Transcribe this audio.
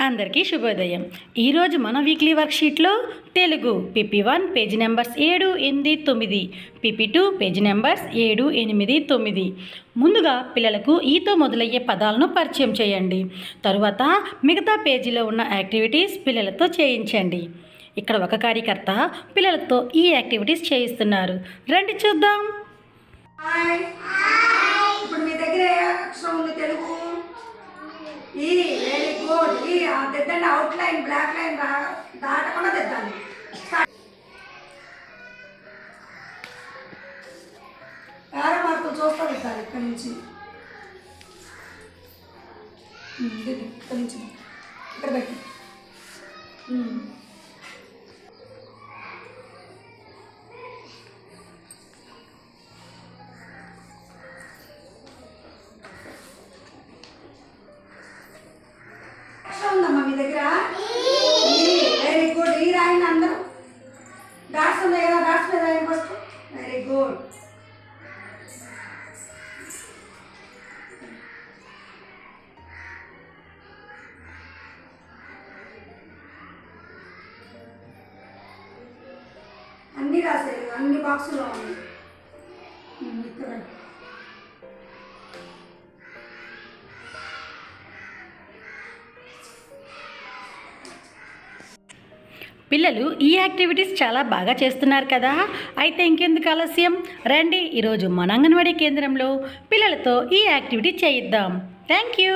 అందరికీ శుభోదయం. ఈరోజు మన weekly వర్క్షీట్లో Telugu PP one page numbers ఏడు ఎనిమిది తొమ్మిది. పిపి టూ పేజీ నెంబర్స్ ఏడు ఎనిమిది తొమ్మిది. ముందుగా పిల్లలకు ఈతో మొదలయ్యే పదాలను పరిచయం చేయండి. తరువాత మిగతా పేజీలో ఉన్న యాక్టివిటీస్ పిల్లలతో చేయించండి. ఇక్కడ ఒక కార్యకర్త పిల్లలతో ఈ యాక్టివిటీస్ చేయిస్తున్నారు. రండి చూద్దాం. ఎప్పుడైనా అవుట్ లైన్ బ్లాక్ లైన్ దాటకుండా తెద్దాలి వేరే మార్కులు చూస్తారు సార్ ఇక్కడి నుంచి. ఉమ్, ఇక్కడి నుంచి. ఇక్కడ పెట్టి. అన్నీ రాసేది అన్ని బాక్సులో ఉన్నాయి. ఇక్కడ. పిల్లలు ఈ యాక్టివిటీస్ చాలా బాగా చేస్తున్నారు కదా? అయితే ఇంకెందుకు ఆలస్యం? రండి ఈరోజు మన అంగన్వాడీ కేంద్రంలో పిల్లలతో ఈ యాక్టివిటీ చేయిద్దాం. Thank you.